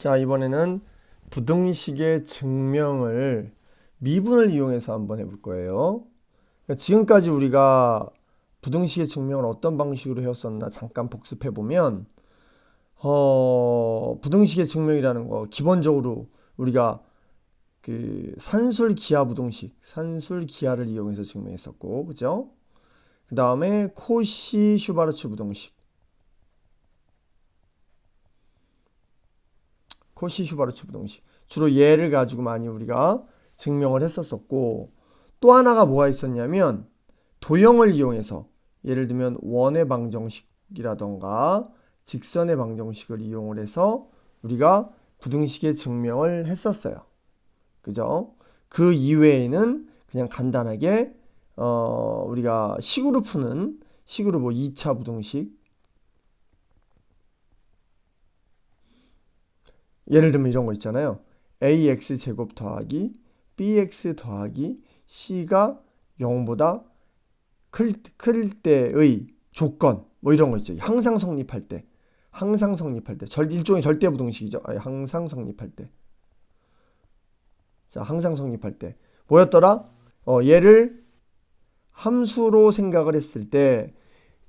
자, 이번에는 부등식의 증명을 미분을 이용해서 한번 해볼 거예요. 그러니까 지금까지 우리가 부등식의 증명을 어떤 방식으로 해왔었나 잠깐 복습해 보면, 어, 부등식의 증명이라는 거 기본적으로 우리가 그 산술 기하 부등식, 산술 기하를 이용해서 증명했었고, 그죠? 그 다음에 코시 슈바르츠 부등식, 코시 슈바르츠 부등식. 주로 얘를 가지고 많이 우리가 증명을 했었었고, 또 하나가 뭐가 있었냐면, 도형을 이용해서, 예를 들면 원의 방정식이라던가, 직선의 방정식을 이용을 해서 우리가 부등식의 증명을 했었어요. 그죠? 그 이외에는 그냥 간단하게, 어, 우리가 식으로 푸는, 식으로 뭐 2차 부등식, 예를 들면 이런 거 있잖아요. ax 제곱 더하기 bx 더하기 c가 0보다 클, 클 때의 조건 뭐 이런 거 있죠. 항상 성립할 때 항상 성립할 때 절, 일종의 절대 부등식이죠. 아니, 항상 성립할 때. 자, 항상 성립할 때 뭐였더라? 어, 얘를 함수로 생각을 했을 때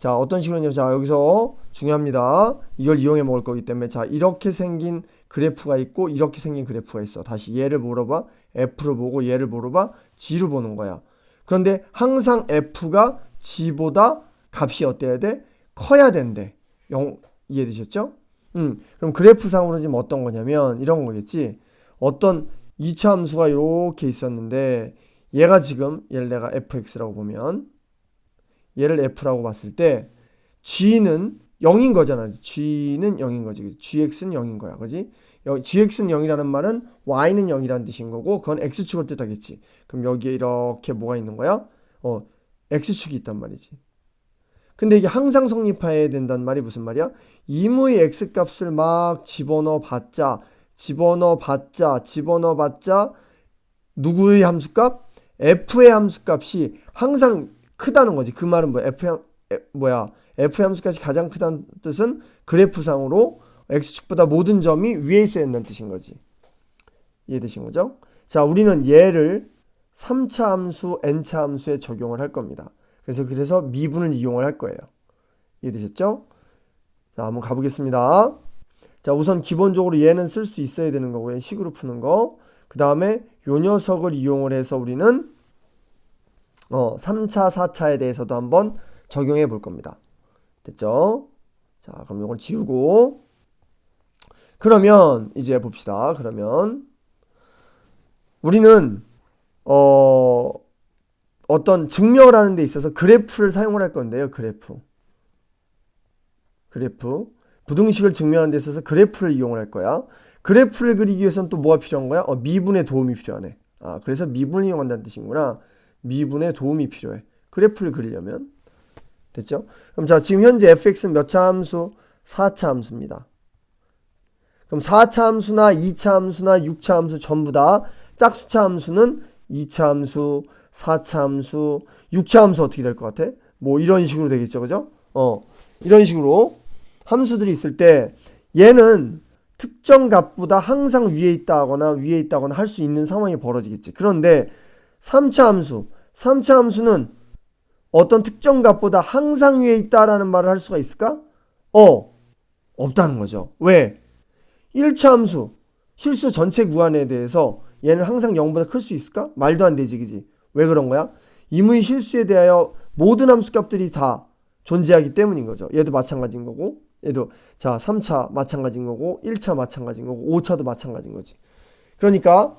자, 어떤 식으로 냐면 자, 여기서 중요합니다. 이걸 이용해 먹을 거기 때문에 자, 이렇게 생긴 그래프가 있고 이렇게 생긴 그래프가 있어. 다시 얘를 뭐로 봐? F로 보고 얘를 뭐로 봐? G로 보는 거야. 그런데 항상 F가 G보다 값이 어때야 돼? 커야 된대. 영, 이해되셨죠? 음, 그럼 그래프상으로 지금 어떤 거냐면 이런 거겠지. 어떤 2차 함수가 이렇게 있었는데 얘가 지금 얘를 내가 fx라고 보면 얘를 f라고 봤을 때 g는 0인 거잖아. g는 0인 거지. gx는 0인 거야. 그지? gx는 0이라는 말은 y는 0이라는 뜻인 거고 그건 x축을 뜻하겠지. 그럼 여기에 이렇게 뭐가 있는 거야? 어, x축이 있단 말이지. 근데 이게 항상 성립해야 된다는 말이 무슨 말이야? 임의 x값을 막 집어넣어 봤자 집어넣어 봤자 집어넣어 봤자 누구의 함수값? f의 함수값이 항상 크다는 거지. 그 말은 뭐야? f 함, 뭐야? f 함수값이 가장 크다는 뜻은 그래프상으로 x축보다 모든 점이 위에 있어야 된다는 뜻인 거지. 이해되신 거죠? 자, 우리는 얘를 3차 함수, n차 함수에 적용을 할 겁니다. 그래서 그래서 미분을 이용을 할 거예요. 이해되셨죠? 자, 한번 가보겠습니다. 자, 우선 기본적으로 얘는 쓸 수 있어야 되는 거고요. 식으로 푸는 거. 그 다음에 요 녀석을 이용을 해서 우리는 어, 3차, 4차에 대해서도 한번 적용해 볼 겁니다. 됐죠? 자, 그럼 이걸 지우고 그러면 이제 봅시다. 그러면 우리는 어 어떤 증명을 하는 데 있어서 그래프를 사용을 할 건데요. 그래프. 그래프. 부등식을 증명하는 데 있어서 그래프를 이용을 할 거야. 그래프를 그리기 위해서는 또 뭐가 필요한 거야? 어, 미분의 도움이 필요하네. 아, 그래서 미분을 이용한다는 뜻이구나. 미분의 도움이 필요해. 그래프를 그리려면. 됐죠? 그럼 자, 지금 현재 fx는 몇 차 함수? 4차 함수입니다. 그럼 4차 함수나 2차 함수나 6차 함수 전부 다 짝수차 함수는 2차 함수, 4차 함수, 6차 함수 어떻게 될 것 같아? 뭐 이런 식으로 되겠죠. 그죠? 어. 이런 식으로 함수들이 있을 때 얘는 특정 값보다 항상 위에 있다거나 위에 있다거나 할 수 있는 상황이 벌어지겠지. 그런데 3차 함수, 3차 함수는 어떤 특정 값보다 항상 위에 있다라는 말을 할 수가 있을까? 어, 없다는 거죠. 왜? 1차 함수, 실수 전체 구간에 대해서 얘는 항상 0보다 클 수 있을까? 말도 안 되지, 그지? 왜 그런 거야? 임의 실수에 대하여 모든 함수 값들이 다 존재하기 때문인 거죠. 얘도 마찬가지인 거고, 얘도 자 3차 마찬가지인 거고, 1차 마찬가지인 거고, 5차도 마찬가지인 거지. 그러니까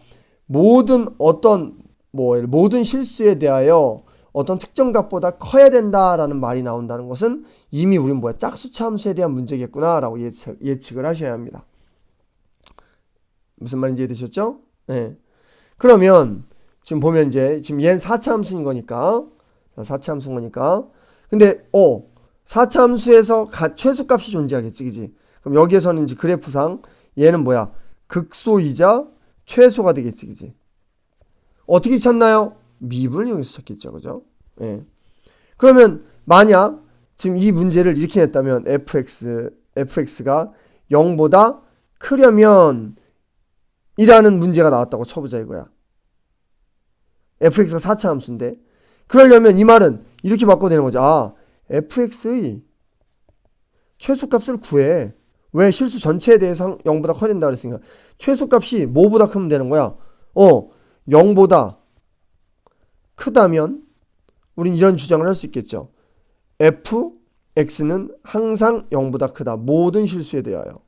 모든 어떤 뭐 모든 실수에 대하여 어떤 특정 값보다 커야 된다라는 말이 나온다는 것은 이미 우린 뭐야 짝수차 함수에 대한 문제겠구나라고 예측, 예측을 하셔야 합니다. 무슨 말인지 이해되셨죠? 네. 그러면 지금 보면 이제 지금 얘는 4차 함수인 거니까 4차 함수인 거니까 근데 어 4차 함수에서 가, 최소값이 존재하겠지 그지? 그럼 여기에서는 이제 그래프상 얘는 뭐야 극소이자 최소가 되겠지 그지? 어떻게 찾나요? 미분을 이용해서 찾겠죠. 그죠? 예. 그러면 만약 지금 이 문제를 이렇게 냈다면 fx fx가 0보다 크려면 이라는 문제가 나왔다고 쳐보자 이거야. fx가 4차 함수인데 그러려면 이 말은 이렇게 바꿔도 되는 거죠. 아, fx의 최소값을 구해. 왜 실수 전체에 대해서 0보다 커야 된다 그랬으니까 최소값이 뭐보다 크면 되는 거야? 어, 0보다 크다면 우린 이런 주장을 할 수 있겠죠. f x는 항상 0보다 크다. 모든 실수에 대하여.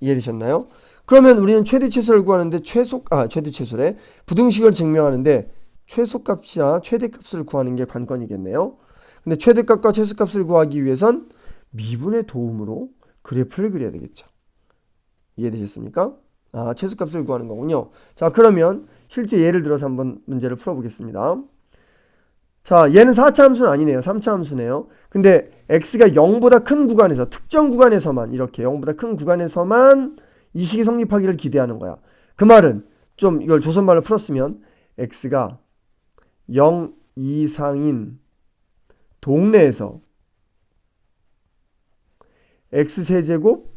이해되셨나요? 그러면 우리는 최대 최소를 구하는데 최소 아 최대 최소래 부등식을 증명하는데 최소값이나 최대값을 구하는 게 관건이겠네요. 근데 최대값과 최소값을 구하기 위해선 미분의 도움으로 그래프를 그려야 되겠죠. 이해되셨습니까? 아 최소값을 구하는 거군요. 자 그러면 실제 예를 들어서 한번 문제를 풀어보겠습니다. 자 얘는 4차 함수는 아니네요. 3차 함수네요. 근데 x가 0보다 큰 구간에서 특정 구간에서만 이렇게 0보다 큰 구간에서만 이 식이 성립하기를 기대하는 거야. 그 말은 좀 이걸 조선말로 풀었으면 x가 0 이상인 동네에서 x 세제곱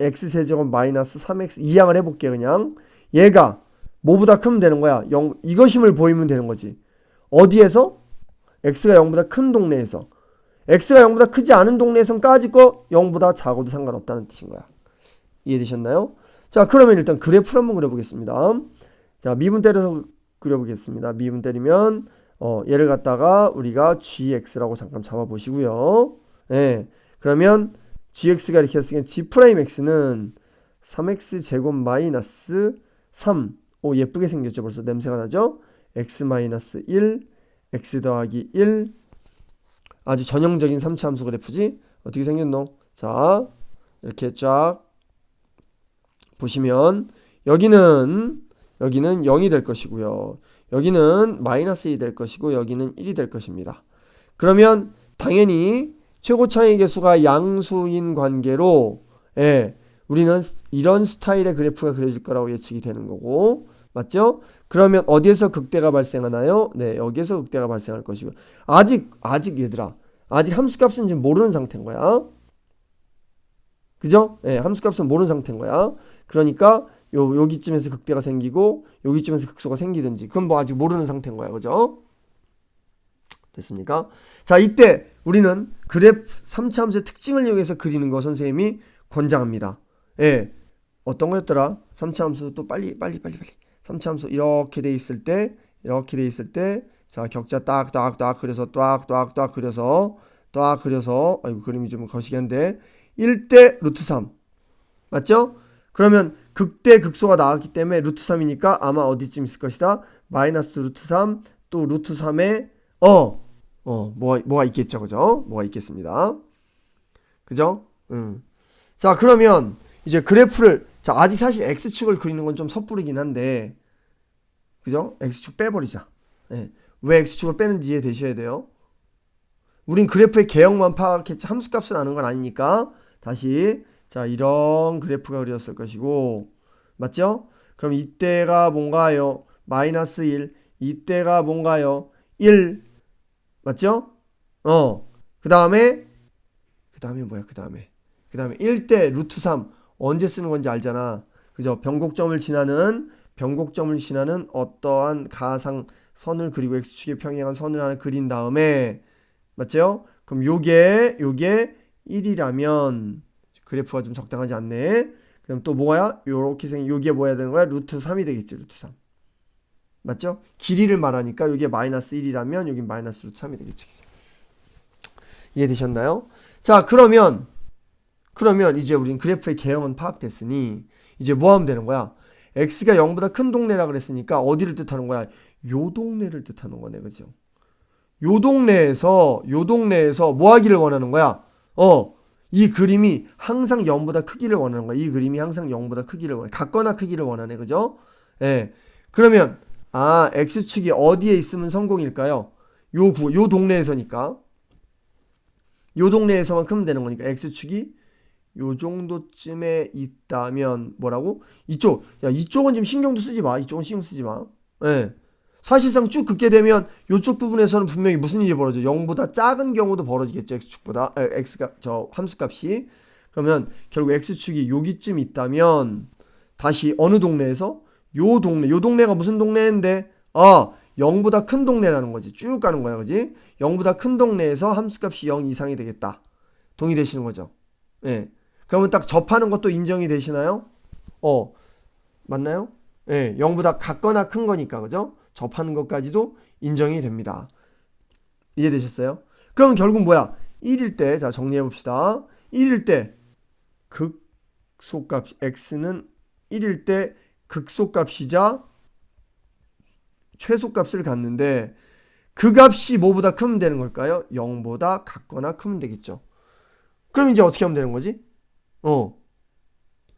x 세제곱 마이너스 3x 이항을 해볼게 그냥. 얘가 뭐보다 크면 되는 거야? 0 이것임을 보이면 되는 거지. 어디에서? X가 0보다 큰 동네에서. X가 0보다 크지 않은 동네에선까지 거 0보다 작아도 상관없다는 뜻인 거야. 이해되셨나요? 자 그러면 일단 그래프를 한번 그려보겠습니다. 자 미분 때려서 그려보겠습니다. 미분 때리면 어, 얘를 갖다가 우리가 gx라고 잠깐 잡아보시고요. 예. 그러면 gx가 이렇게 했으니까 g'x는 3x 제곱 마이너스 3. 오 예쁘게 생겼죠. 벌써 냄새가 나죠? x 마이너스 1, x 더하기 1. 아주 전형적인 3차 함수 그래프지? 어떻게 생겼노? 자, 이렇게 쫙 보시면 여기는 여기는 0이 될 것이고요. 여기는 마이너스 1이 될 것이고 여기는 1이 될 것입니다. 그러면 당연히 최고 차이 계수가 양수인 관계로 예, 우리는 이런 스타일의 그래프가 그려질 거라고 예측이 되는 거고 맞죠? 그러면 어디에서 극대가 발생하나요? 네, 여기에서 극대가 발생할 것이고 아직 아직 얘들아 아직 함수값은 지금 모르는 상태인 거야. 그죠? 예, 함수값은 모르는 상태인 거야. 그러니까 요 여기쯤에서 극대가 생기고 여기쯤에서 극소가 생기든지 그건 뭐 아직 모르는 상태인 거야. 그죠? 됐습니까? 자, 이때 우리는 그래프 3차 함수의 특징을 이용해서 그리는 거 선생님이 권장합니다. 예. 어떤 거였더라? 3차 함수 또 빨리 빨리 빨리 빨리. 3차 함수 이렇게 돼 있을 때 이렇게 돼 있을 때 자, 격자 딱딱딱 그려서 딱딱딱 그려서 딱 그려서 아이고 그림이 좀 거시기 한데 1대 루트 3. 맞죠? 그러면 극대 극소가 나왔기 때문에 루트 3이니까 아마 어디쯤 있을 것이다. 마이너스 루트 3 또 루트 3에 어, 어, 뭐가, 뭐가 있겠죠, 그죠? 뭐가 있겠습니다. 그죠? 음. 자, 그러면 이제 그래프를, 자, 아직 사실 X축을 그리는 건 좀 섣부르긴 한데, 그죠? X축 빼버리자. 예. 왜 X축을 빼는지 이해되셔야 돼요. 우린 그래프의 개형만 파악했지, 함수값을 아는 건 아니니까, 다시, 자, 이런 그래프가 그렸을 것이고, 맞죠? 그럼 이때가 뭔가요? 마이너스 1. 이때가 뭔가요? 1. 맞죠? 어. 그 다음에, 그 다음에 뭐야, 그 다음에. 그 다음에 1대 루트 3. 언제 쓰는 건지 알잖아. 그죠? 변곡점을 지나는, 변곡점을 지나는 어떠한 가상 선을 그리고 x축에 평행한 선을 하나 그린 다음에, 맞죠? 그럼 요게, 요게 1이라면, 그래프가 좀 적당하지 않네. 그럼 또 뭐야? 요렇게 생긴, 요게 뭐야 되는 거야? 루트 3이 되겠지, 루트 3. 맞죠? 길이를 말하니까 여기에 마이너스 1이라면 여기 마이너스 루트 3이 되겠지. 이해되셨나요? 자, 그러면 그러면 이제 우린 그래프의 개형은 파악됐으니 이제 뭐 하면 되는 거야? x가 0보다 큰 동네라 그랬으니까 어디를 뜻하는 거야? 요 동네를 뜻하는 거네. 그죠? 요 동네에서 요 동네에서 뭐 하기를 원하는 거야? 어. 이 그림이 항상 0보다 크기를 원하는 거야. 이 그림이 항상 0보다 크기를 원해. 같거나 크기를 원하네. 그죠? 예. 그러면 아, X축이 어디에 있으면 성공일까요? 요 구, 요 동네에서니까. 요 동네에서만 크면 되는 거니까 X축이 요 정도쯤에 있다면 뭐라고? 이쪽. 야, 이쪽은 지금 신경도 쓰지 마. 이쪽은 신경 쓰지 마. 예. 사실상 쭉 긋게 되면 이쪽 부분에서는 분명히 무슨 일이 벌어져? 0보다 작은 경우도 벌어지겠죠. x축보다 에, x가 저 함수값이 그러면 결국 x축이 여기쯤 있다면 다시 어느 동네에서 요 동네 요 동네가 무슨 동네인데 아 0보다 큰 동네라는 거지. 쭉 가는 거야. 그지? 0보다 큰 동네에서 함수값이 0 이상이 되겠다. 동의되시는 거죠? 예. 그러면 딱 접하는 것도 인정이 되시나요? 어. 맞나요? 예. 0보다 같거나 큰 거니까. 그죠? 접하는 것까지도 인정이 됩니다. 이해되셨어요? 그럼 결국 뭐야? 1일 때, 자, 정리해 봅시다. 1일 때, 극소값, x는 1일 때 극소값이자 최소값을 갖는데, 그 값이 뭐보다 크면 되는 걸까요? 0보다 같거나 크면 되겠죠. 그럼 이제 어떻게 하면 되는 거지? 어.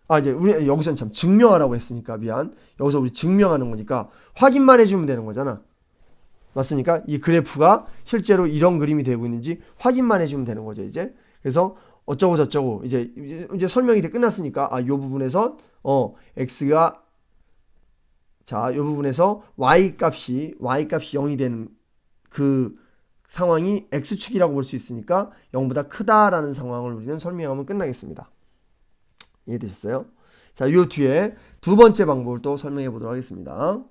아, 이제 우리 여기서는 참 증명하라고 했으니까 미안. 여기서 우리 증명하는 거니까 확인만 해주면 되는 거잖아. 맞습니까? 이 그래프가 실제로 이런 그림이 되고 있는지 확인만 해주면 되는 거죠, 이제. 그래서 어쩌고 저쩌고 이제 이제, 설명이 다 끝났으니까 아, 요 부분에서 어, x가 자, 요 부분에서 y 값이 y 값이 0이 되는 그 상황이 x축이라고 볼 수 있으니까 0보다 크다라는 상황을 우리는 설명하면 끝나겠습니다. 이해되셨어요? 자, 요 뒤에 두 번째 방법을 또 설명해 보도록 하겠습니다.